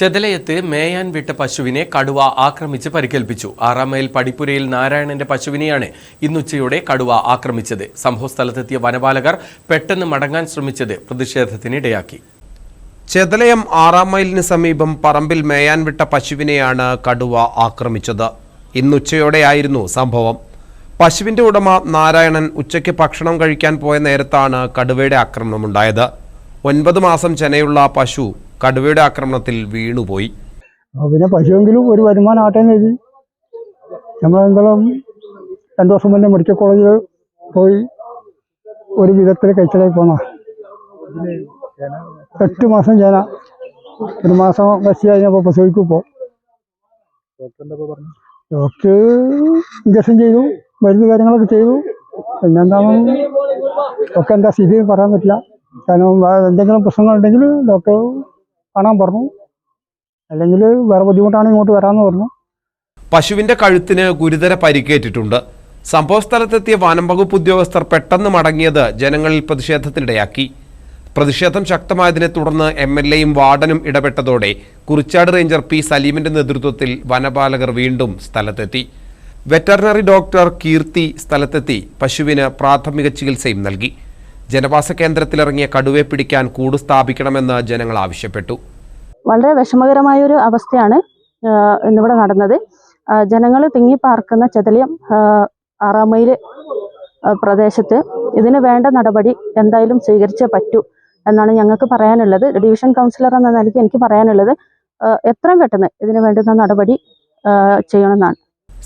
ചെതലയത്ത് മേയാൻ വിട്ട പശുവിനെ കടുവ ആക്രമിച്ച് പരിക്കേൽപ്പിച്ചു. ആറാം മൈൽ പടിപ്പുരയിൽ നാരായണന്റെ പശുവിനെയാണ് ഇന്നുച്ചയോടെ കടുവ ആക്രമിച്ചത്. സംഭവസ്ഥലത്തെത്തിയ വനപാലകർ പെട്ടെന്ന് മടങ്ങാൻ ശ്രമിച്ചത് പ്രതിഷേധത്തിനിടയാക്കി ചെതലയം ആറാം മൈലിന് സമീപം പറമ്പിൽ മേയാൻ വിട്ട പശുവിനെയാണ് കടുവ ആക്രമിച്ചത്. ഇന്നുച്ചയോടെയായിരുന്നു സംഭവം. പശുവിന്റെ ഉടമ നാരായണൻ ഉച്ചയ്ക്ക് ഭക്ഷണം കഴിക്കാൻ പോയ നേരത്താണ് കടുവയുടെ ആക്രമണമുണ്ടായത്. ഒൻപത് മാസം ചെനയുള്ള പശു കടുവയുടെ ആക്രമണത്തിൽ വീണുപോയി. പിന്നെ പശുവെങ്കിലും ഒരു വരുമാനം ആട്ടെ എന്ന് നമ്മളെന്തെങ്കിലും രണ്ടു വർഷം മുന്നേ മെഡിക്കൽ കോളേജിൽ പോയി ഒരു വിധത്തിൽ കഴിച്ചലായി പോന്ന എട്ട് മാസം ചേന ഒരു മാസം കശി കഴിഞ്ഞപ്പോൾ പ്രസവിക്കുമ്പോൾ ഡോക്ടർ ഇഞ്ചക്ഷൻ ചെയ്തു മരുന്ന് കാര്യങ്ങളൊക്കെ ചെയ്തു. പിന്നെന്താണ് ഒക്കെ എന്താ സ്ഥിതി പറയാൻ പറ്റില്ല. കാരണം എന്തെങ്കിലും പ്രശ്നങ്ങളുണ്ടെങ്കിൽ ഡോക്ടർ കാണാൻ പറഞ്ഞു. അല്ലെങ്കിൽ വേറെ ബുദ്ധിമുട്ടാണ് ഇങ്ങോട്ട് വരാമെന്ന് പറഞ്ഞു. പശുവിന്റെ കഴുത്തിന് ഗുരുതര പരിക്കേറ്റിട്ടുണ്ട്. സംഭവസ്ഥലത്തെത്തിയ വനം വകുപ്പ് ഉദ്യോഗസ്ഥർ പെട്ടെന്ന് മടങ്ങിയത് ജനങ്ങളിൽ പ്രതിഷേധത്തിനിടയാക്കി. പ്രതിഷേധം ശക്തമായതിനെ തുടർന്ന് എം എൽ എയും വാർഡനും ഇടപെട്ടതോടെ കുറിച്ചാട് റേഞ്ചർ പി സലീമിന്റെ നേതൃത്വത്തിൽ വനപാലകർ വീണ്ടും സ്ഥലത്തെത്തി. വെറ്ററിനറി ഡോക്ടർ കീർത്തി സ്ഥലത്തെത്തി പശുവിന് പ്രാഥമിക ചികിത്സയും നൽകി. ജനവാസ കേന്ദ്രത്തിലിറങ്ങിയ കടുവയെ പിടിക്കാൻ കൂട് സ്ഥാപിക്കണമെന്ന് ജനങ്ങൾ ആവശ്യപ്പെട്ടു. വളരെ വിഷമകരമായ ഒരു അവസ്ഥയാണ് ഇന്നിവിടെ നടന്നത്. ജനങ്ങൾ തിങ്ങിപ്പാർക്കുന്ന ചെതലിയം ആറാമയിൽ പ്രദേശത്ത് ഇതിന് വേണ്ട നടപടി എന്തായാലും സ്വീകരിച്ചേ പറ്റൂ എന്നാണ് ഞങ്ങൾക്ക് പറയാനുള്ളത്. ഡിവിഷൻ കൗൺസിലർ എന്ന നിലയ്ക്ക് എനിക്ക് പറയാനുള്ളത് എത്രയും പെട്ടെന്ന് ഇതിന് വേണ്ടുന്ന നടപടി ചെയ്യണമെന്നാണ്.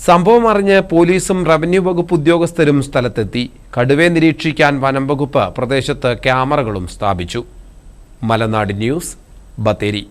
സംഭവം അറിഞ്ഞ് പോലീസും റവന്യൂ വകുപ്പ് ഉദ്യോഗസ്ഥരും സ്ഥലത്തെത്തി. കടുവയെ നിരീക്ഷിക്കാൻ വനം വകുപ്പ് പ്രദേശത്ത് ക്യാമറകളും സ്ഥാപിച്ചു. മലനാട് ന്യൂസ് ബത്തേരി.